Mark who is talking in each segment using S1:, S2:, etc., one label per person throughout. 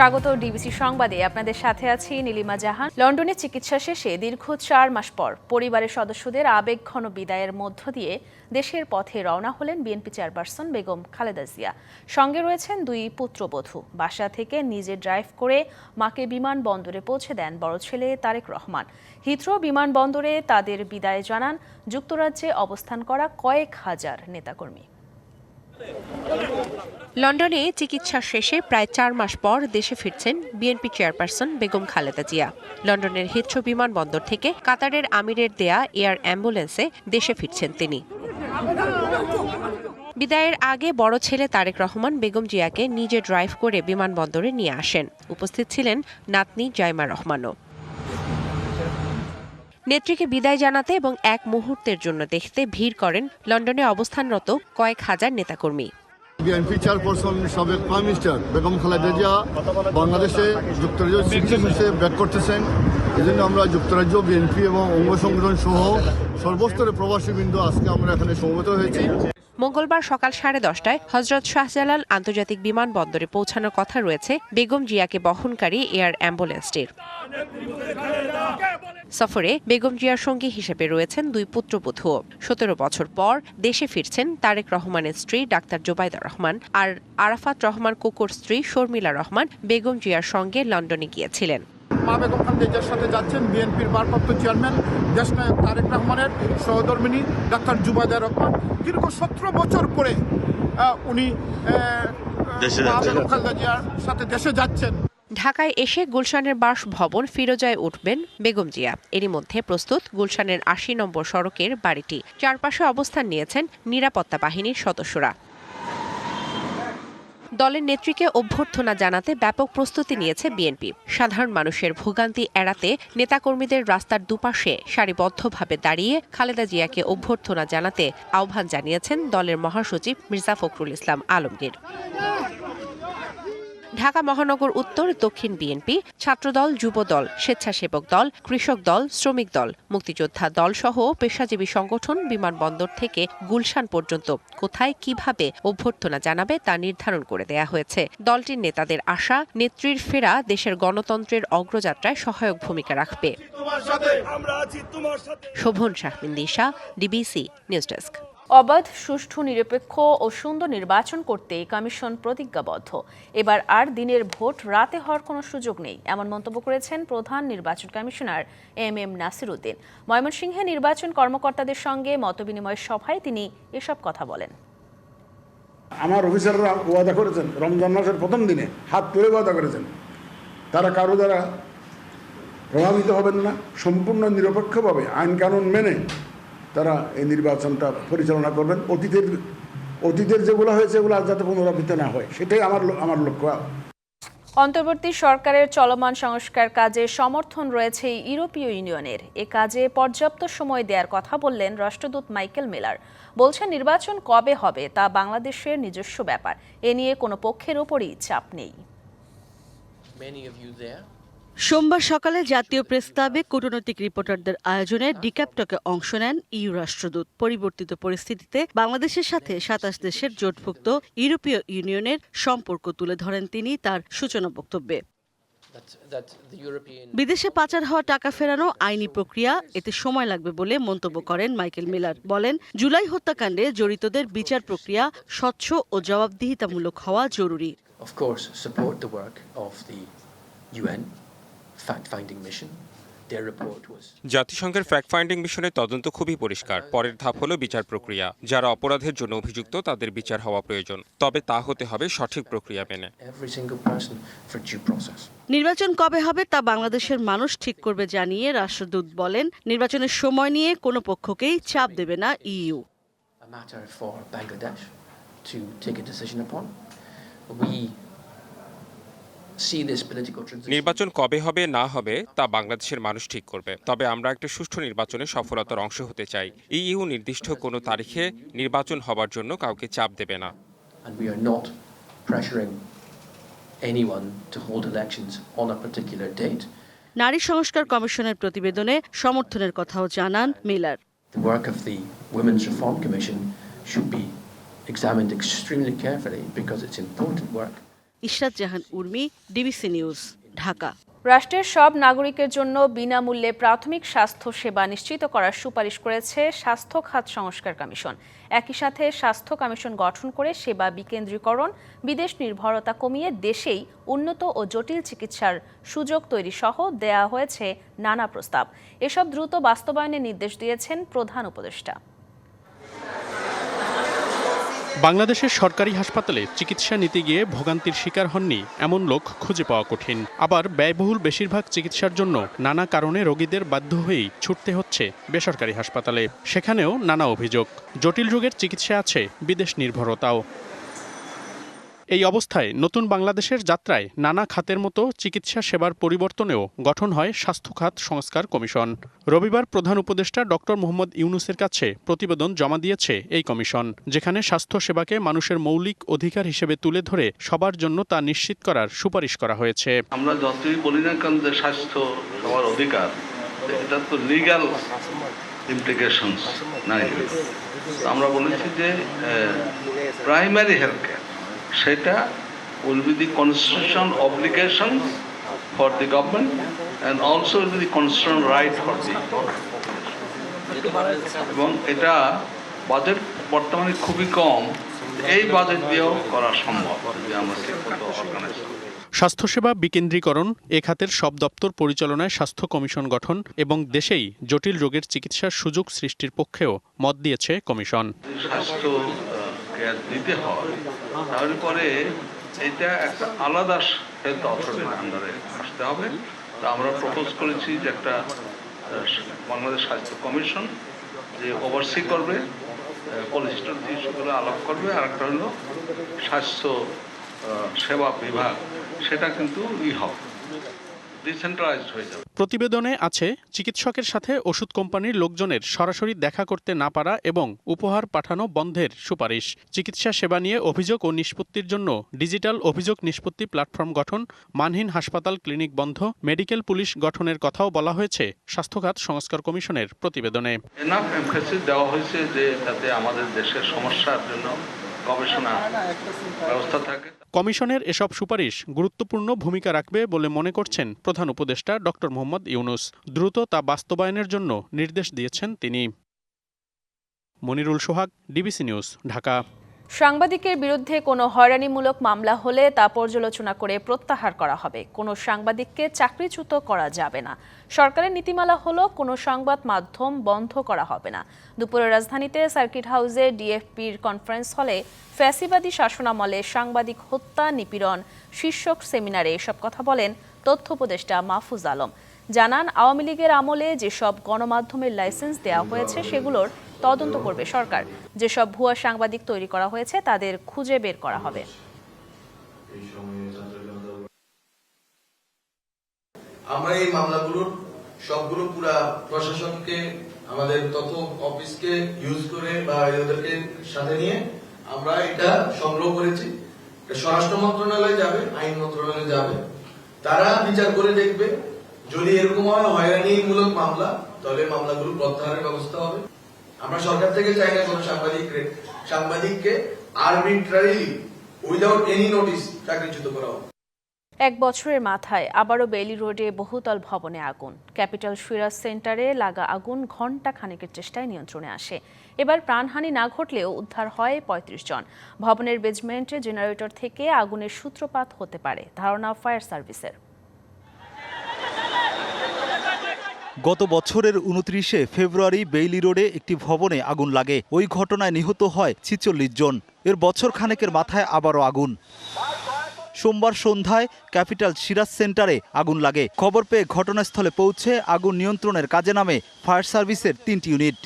S1: স্বাগত ডিবিসি সংবাদে। আপনাদের সাথে আছি নীলিমা জাহান। লন্ডনে চিকিৎসা শেষে দীর্ঘ চার মাস পর পরিবারের সদস্যদের আবেগঘন বিদায়ের মধ্য দিয়ে দেশের পথে রওনা হলেন বিএনপি চেয়ারপারসন বেগম খালেদা জিয়া। সঙ্গে রয়েছেন দুই পুত্রবধূ। বাসা থেকে নিজে ড্রাইভ করে মাকে বিমানবন্দরে পৌঁছে দেন বড় ছেলে তারেক রহমান। হিথ্রো বিমানবন্দরে তাদের বিদায় জানান। যুক্তরাজ্যে অবস্থান করা কয়েক হাজার নেতাকর্মী।
S2: লন্ডনে চিকিৎসা শেষে প্রায় চার মাস পর দেশে ফিরছেন বিএনপি চেয়ারপারসন বেগম খালেদা জিয়া। লন্ডনের হিথ্রো বিমানবন্দর থেকে কাতারের আমিরের দেয়া এয়ার অ্যাম্বুলেন্সে দেশে ফিরছেন তিনি। বিদায়ের আগে বড় ছেলে তারেক রহমান বেগম জিয়াকে নিজে ড্রাইভ করে বিমানবন্দরে নিয়ে আসেন। উপস্থিত ছিলেন নাতনি জাইমা রহমানও। নেত্রীকে বিদায় জানাতে এবং এক মুহূর্তের জন্য দেখতে ভিড় করেন লন্ডনে অবস্থানরত কয়েক হাজার নেতাকর্মী।
S3: বিএনপি চেয়ারপারসন সাবেক প্রাইম মিনিস্টার বেগম খালেদা জিয়া বাংলাদেশে যুক্তরাজ্য সিটিজেন হিসেবে ব্যাক করতেছেন। এজন্য আমরা যুক্তরাজ্য, বিএনপি এবং অঙ্গ সংগঠন সহ সর্বস্তরে প্রবাসীবৃন্দ আজকে আমরা এখানে সমবেত হয়েছি।
S2: মঙ্গলবার সকাল সাড়ে দশটায় হজরত শাহজালাল আন্তর্জাতিক বিমানবন্দরে পৌঁছানোর কথা রয়েছে বেগম জিয়াকে বহনকারী এয়ার অ্যাম্বুলেন্সটির। সফরে বেগম জিয়ার সঙ্গী হিসেবে রয়েছেন দুই পুত্রবধূ সতেরো বছর পর দেশে ফিরছেন তারেক রহমানের স্ত্রী ডাক্তার জোবাইদা রহমান আর আরাফাত রহমান কুকুর স্ত্রী শর্মিলা রহমান বেগম জিয়ার সঙ্গে লন্ডনে গিয়েছিলেন।
S4: মা বেগম খালেদার সাথে যাচ্ছেন বিএনপির ভারপ্রাপ্ত চেয়ারম্যান দেশনায়ক তারেক রহমানের সহধর্মিনী ডাক্তার জুবাইদা রহমান। দীর্ঘ সতেরো বছর পরে উনি মা বেগম খালেদা জিয়ার সাথে দেশে যাচ্ছেন।
S2: ঢাকায় এসে গুলশানের বাসভবন ফিরোজায় উঠবেন বেগম জিয়া। এরই মধ্যে প্রস্তুত গুলশানের আশি নম্বর সড়কের বাড়িটি। চারপাশে অবস্থান নিয়েছেন নিরাপত্তা বাহিনীর সদস্যরা। দলের নেত্রীকে অভ্যর্থনা জানাতে ব্যাপক প্রস্তুতি নিয়েছে বিএনপি। সাধারণ মানুষের ভোগান্তি এড়াতে নেতাকর্মীদের রাস্তার দুপাশে সারিবদ্ধভাবে দাঁড়িয়ে খালেদা জিয়াকে অভ্যর্থনা জানাতে আহ্বান জানিয়েছেন দলের মহাসচিব মির্জা ফখরুল ইসলাম আলমগীর। ঢাকা মহানগর উত্তর দক্ষিণ বিএনপি ছাত্রদল যুবদল স্বেচ্ছাসেবক দল কৃষক দল শ্রমিক দল মুক্তিযোদ্ধা দল সহ পেশাজীবী সংগঠন বিমানবন্দর থেকে গুলশান পর্যন্ত কোথায় কীভাবে অভ্যর্থনা জানাবে তা নির্ধারণ করে দেয়া হয়েছে। দলটির নেতাদের আশা নেত্রীর ফেরা দেশের গণতন্ত্রের অগ্রযাত্রায় সহায়ক ভূমিকা রাখবে। Shovon Shahmindisha DBC news desk.
S1: অবাধ, সুষ্ঠু, নিরপেক্ষ ও সুন্দর নির্বাচন করতে কমিশন প্রতিজ্ঞাবদ্ধ। এবার আর দিনের ভোট রাতে হওয়ার কোনো সুযোগ নেই, এমন মন্তব্য করেছেন প্রধান নির্বাচন commissioner M M Nasir Uddin ময়মনসিংহে নির্বাচন কর্মকর্তাদের সঙ্গে মতবিনিময় সভায় তিনি এসব কথা বলেন।
S5: আমার অফিসাররা ওয়াদা করেছেন, রমজান মাসের প্রথম দিনে হাত তুলে ওয়াদা করেছেন। তারা কারও দ্বারা প্রভাবিত হবেন না, সম্পূর্ণ নিরপেক্ষভাবে আইন কানুন মেনে তারা এই নির্বাচনটা পরিচালনা করবেন। অতীতের অতীতের যেগুলো হয়েছে এগুলো আর যাতে পুনরাবৃত্তি না হয় সেটাই আমার আমার লক্ষ্য।
S1: অন্তর্বর্তী সরকারের চলমান সংস্কার কাজে সমর্থন রয়েছে ইউরোপীয় ইউনিয়নের। এ কাজে পর্যাপ্ত সময় দেওয়ার কথা বললেন রাষ্ট্রদূত মাইকেল মিলার। বলছেন নির্বাচন কবে হবে তা বাংলাদেশের নিজস্ব ব্যাপার। এ নিয়ে কোনো পক্ষের ওপরই চাপ নেই।
S6: সোমবার সকালে জাতীয় প্রেস ক্লাবে কূটনৈতিক রিপোর্টারদের আয়োজনে ডিক্যাপটকে অংশ নেন ইউ রাষ্ট্রদূত। পরিবর্তিত পরিস্থিতিতে বাংলাদেশের সাথে সাতাশ দেশের জোটভুক্ত ইউরোপীয় ইউনিয়নের সম্পর্ক তুলে ধরেন তিনি তার সূচনা বক্তব্যে। বিদেশে পাচার হওয়া টাকা ফেরানো আইনি প্রক্রিয়া, এতে সময় লাগবে বলে মন্তব্য করেন মাইকেল মিলার। বলেন, জুলাই হত্যাকাণ্ডে জড়িতদের বিচার প্রক্রিয়া স্বচ্ছ ও জবাবদিহিতামূলক হওয়া জরুরি।
S7: জাতিসংঘের ফ্যাক্ট ফাইন্ডিং মিশনের তদন্ত খুবই পরিষ্কার। পরের ধাপ হলো বিচার প্রক্রিয়া। যারা অপরাধের জন্য অভিযুক্ত তাদের বিচার হওয়া প্রয়োজন। তবে তা হতে হবে সঠিক প্রক্রিয়া মেনে।
S8: Every single person for due process.
S6: নির্বাচন কবে হবে তা বাংলাদেশের মানুষ ঠিক করবে জানিয়ে রাষ্ট্রদূত বলেন নির্বাচনের সময় নিয়ে কোনো পক্ষকেই চাপ দেবে না EU
S8: A matter for Bangladesh to take a decision upon. We
S7: নির্বাচন কবে হবে না হবে তা বাংলাদেশের মানুষ ঠিক করবে। তবে আমরা একটা সুষ্ঠু নির্বাচনে সফলতার অংশ হতে চাই। ইইউ নির্দিষ্ট কোনো তারিখে নির্বাচন হবার জন্য কাউকে চাপ দেবে না।
S6: নারী সংস্কার কমিশনের প্রতিবেদনে সমর্থনের কথাও জানান Miller.
S8: Should be examined extremely carefully because it's important work.
S6: Ishrat Jahan, Urmi, DBC news, Dhaka.
S1: রাষ্ট্রের সব নাগরিকের জন্য বিনামূল্যে প্রাথমিক স্বাস্থ্য সেবা নিশ্চিত করার সুপারিশ করেছে স্বাস্থ্য খাত সংস্কার কমিশন। একই সাথে স্বাস্থ্য কমিশন গঠন করে সেবা বিকেন্দ্রীকরণ, বিদেশ নির্ভরতা কমিয়ে দেশেই উন্নত ও জটিল চিকিৎসার সুযোগ তৈরি সহ দেয়া হয়েছে নানা প্রস্তাব। এসব দ্রুত বাস্তবায়নের নির্দেশ দিয়েছেন প্রধান উপদেষ্টা।
S9: বাংলাদেশের সরকারি হাসপাতালে চিকিৎসা নিতে গিয়ে ভোগান্তির শিকার হননি এমন লোক খুঁজে পাওয়া কঠিন। আবার ব্যয়বহুল বেশিরভাগ চিকিৎসার জন্য নানা কারণে রোগীদের বাধ্য হয়েই ছুটতে হচ্ছে বেসরকারি হাসপাতালে। সেখানেও নানা অভিযোগ। জটিল রোগের চিকিৎসা আছে বিদেশ নির্ভরতাও। এই অবস্থায় নতুন বাংলাদেশের যাত্রায় নানা খাতের মতো চিকিৎসা সেবার পরিবর্তনেও গঠন হয় স্বাস্থ্য খাত সংস্কার কমিশন। রবিবার প্রধান উপদেষ্টা ডক্টর মোহাম্মদ ইউনুসের কাছে প্রতিবেদন জমা দিয়েছে এই কমিশন, যেখানে স্বাস্থ্য সেবাকে মানুষের মৌলিক অধিকার হিসেবে তুলে ধরে সবার জন্য তা নিশ্চিত করার সুপারিশ করা হয়েছে।
S10: আমরা যতই বলি না যে স্বাস্থ্য সবার অধিকার, এটা তো ইমপ্লিকেশনস নাই। আমরা বলেছি যে প্রাইমারি হেলথ কেয়ার সেটা will be the constitution obligation for the government and also will be the constitution right for the এবং এটা বাজেট বর্তমানে খুবই কম। এই বাজেট দিয়েও করা সম্ভব।
S9: স্বাস্থ্যসেবা বিকেন্দ্রীকরণ এ খাতের সব দপ্তর পরিচালনায় স্বাস্থ্য কমিশন গঠন এবং দেশেই জটিল রোগের চিকিৎসার সুযোগ সৃষ্টির পক্ষেও মত দিয়েছে কমিশন।
S10: স্বাস্থ্য কেয়ার দিতে হয়, তাহলে পরে এটা একটা আলাদা হেলথ অথরিটির আন্ডারে আসতে হবে। তা আমরা প্রপোজ করেছি যে একটা বাংলাদেশ স্বাস্থ্য কমিশন যে ওভারসি করবে পলিসিটার ইস্যুগুলো আলাপ করবে। আর একটা হলো স্বাস্থ্য সেবা বিভাগ, সেটা কিন্তু ই হবে। ডিসেন্ট্রালাইজড হয়ে যাবে।
S9: প্রতিবেদনে আছে চিকিৎসকের সাথে ওষুধ কোম্পানির লোকজনের সরাসরি দেখা করতে না পারা এবং উপহার পাঠানো বন্ধের সুপারিশ। চিকিৎসা সেবা নিয়ে অভিযোগ ও নিষ্পত্তির জন্য ডিজিটাল অভিযোগ নিষ্পত্তি প্ল্যাটফর্ম গঠন মানহীন হাসপাতাল ক্লিনিক বন্ধ মেডিকেল পুলিশ গঠনের কথাও বলা হয়েছে স্বাস্থ্যখাত সংস্কার কমিশনের প্রতিবেদনে।
S10: দেওয়া হয়েছে যে আমাদের দেশের সমস্যার জন্য গবেষণা ব্যবস্থা থাকে।
S9: কমিশনের এসব সুপারিশ গুরুত্বপূর্ণ ভূমিকা রাখবে বলে মনে করছেন প্রধান উপদেষ্টা ড. মোহাম্মদ ইউনুস। দ্রুত তা বাস্তবায়নের জন্য নির্দেশ দিয়েছেন তিনি। Monirul Sohag, DBC news, Dhaka.
S1: সাংবাদিকের বিরুদ্ধে কোনো হয়রানিমূলক মামলা হলে তা পর্যালোচনা করে প্রত্যাহার করা হবে। কোনো সাংবাদিককে চাকরিচ্যুত করা যাবে না। সরকারের নীতিমালা হলো, কোনো সংবাদ মাধ্যম বন্ধ করা হবে না। দুপুরে রাজধানীতে সার্কিট হাউসে ডিএফপির কনফারেন্স হলে ফ্যাসিবাদী শাসনামলে সাংবাদিক হত্যা, নিপীড়ন, শীর্ষক সেমিনারে এসব কথা বলেন তথ্য উপদেষ্টা মাহফুজ আলম। জানান, আওয়ামী লীগের আমলে যেসব গণমাধ্যমের লাইসেন্স দেওয়া হয়েছে, সেগুলোর তদন্ত করবে সরকার। যেসব ভুয়া সাংবাদিক তৈরি করা হয়েছে, তাদের খুঁজে বের করা হবে।
S11: আমরা এই মামলাগুলোর সবগুলো পুরা প্রশাসনকে, আমাদের তথ্য অফিসকে ইউজ করে বা ওদেরকে সাথে নিয়ে আমরা এটা সংগ্রহ করেছি। স্বরাষ্ট্র মন্ত্রণালয়ে যাবে, আইন মন্ত্রণালয়ে যাবে। তারা বিচার করে দেখবে, যদি এরকম হয়, হয়রানিমূলক মামলা, তাহলে মামলাগুলো প্রত্যাহারের ব্যবস্থা হবে। আমরা সরকার থেকে চাই না কোনো সাংবাদিক সাংবাদিককে আরবিট্রারিলি উইদাউট এনি নোটিস চাকরিচ্যুত করা হবে
S1: এক বছরের মাথায় আবারও বেলি রোডে বহুতল ভবনে আগুন। ক্যাপিটাল সুইরাজ সেন্টারে লাগা আগুন ঘণ্টা খানেকের চেষ্টায় নিয়ন্ত্রণে আসে। এবার প্রাণহানি না ঘটলেও উদ্ধার হয় পঁয়ত্রিশ জন। ভবনের বেজমেন্টে জেনারেটর থেকে আগুনের সূত্রপাত হতে পারে, ধারণা ফায়ার সার্ভিসের।
S12: গত বছরের উনত্রিশে ফেব্রুয়ারি বেইলি রোডে একটি ভবনে আগুন লাগে। ওই ঘটনায় নিহত হয় ছিচল্লিশ জন। এর বছর খানেকের মাথায় আবারও আগুন। সোমবার সন্ধ্যায় ক্যাপিটাল সিরাজ সেন্টারে আগুন লাগে। খবর পেয়ে ঘটনাস্থলে পৌঁছে আগুন নিয়ন্ত্রণের কাজে নামে ফায়ার সার্ভিসের তিনটি ইউনিট।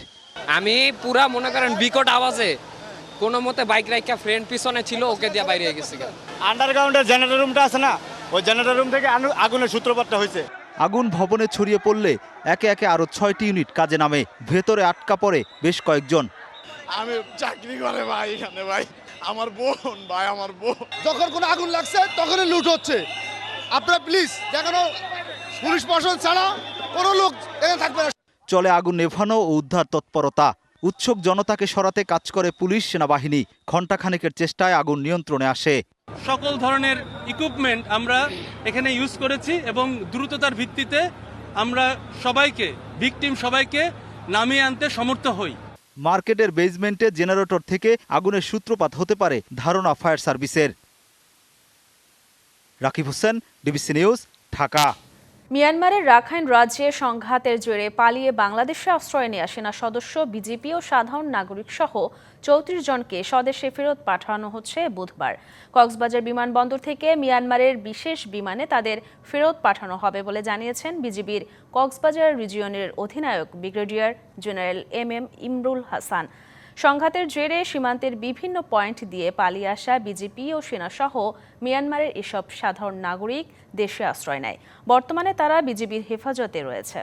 S13: আমি পুরা মনে করেন বিকট আওয়াজে কোনো মতে বাইক রাইকা ফ্রেন্ড পিছনে ছিল ওকে দিয়ে বাইরে গেছে
S14: আন্ডারগ্রাউন্ডের জেনারেটর রুমটা আছে না? ওই জেনারেটর রুম থেকে আগুনের সূত্রপাতটা হয়েছে।
S12: আগুন ভবনে ছড়িয়ে পড়লে একে একে আরও ছয়টি ইউনিট কাজে নামে। ভেতরে আটকা পড়ে বেশ কয়েকজন।
S4: আমি চাকরি করে ভাই এখানে ভাই। আমার বোন ভাই আমার বোন।
S3: যখন কোনো আগুন লাগছে তখনই লুট হচ্ছে। আপনারা প্লিজ দেখানো পুলিশ প্রশাসন ছাড়া কোনো লোক এখানে থাকবে না।
S12: চলে আগুন নেভানো ও উদ্ধার তৎপরতা। উৎসুক জনতাকে সরাতে কাজ করে পুলিশ সেনাবাহিনী। ঘণ্টাখানেকের চেষ্টায় আগুন নিয়ন্ত্রণে আসে।
S15: সকল ধরনের ইকুইপমেন্ট আমরা এখানে ইউজ করেছি এবং দ্রুততার ভিত্তিতে আমরা সবাইকে ভিকটিম সবাইকে নামিয়ে আনতে সমর্থ হই।
S12: মার্কেটের বেজমেন্টে জেনারেটর থেকে আগুনের সূত্রপাত হতে পারে ধারণা ফায়ার সার্ভিসের। Rakib Hossain DBC news, Dhaka.
S1: মিয়ানমারের রাখাইন রাজ্যে সংঘাতের জেরে পালিয়ে বাংলাদেশে আশ্রয় নেওয়া সেনা সদস্য, বিজেপি ও সাধারণ নাগরিক সহ চৌত্রিশ জনকে স্বদেশে ফেরত পাঠানো হচ্ছে বুধবার। কক্সবাজার বিমানবন্দর থেকে মিয়ানমারের বিশেষ বিমানে তাদের ফেরত পাঠানো হবে বলে জানিয়েছেন বিজিবির কক্সবাজার রিজিয়নের অধিনায়ক brigadier general M M Imrul Hasan. সংঘাতের জেরে সীমান্তের বিভিন্ন পয়েন্ট দিয়ে পালিয়ে আসা বিজেপি ও সেনাসহ মিয়ানমারের এসব সাধারণ নাগরিক দেশে আশ্রয় নেয়। বর্তমানে তারা বিজেপির হেফাজতে রয়েছে।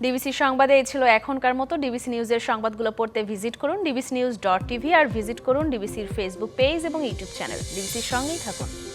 S1: ডিবিসি সংবাদে এই ছিল এখনকার মতো। ডিবিসি নিউজের সংবাদগুলো পড়তে ভিজিট করুন ডিবিসি নিউজ ডট টিভি আর ভিজিট করুন ডিবিসির ফেসবুক পেজ এবং ইউটিউব চ্যানেল। ডিবিসির সঙ্গেই থাকুন।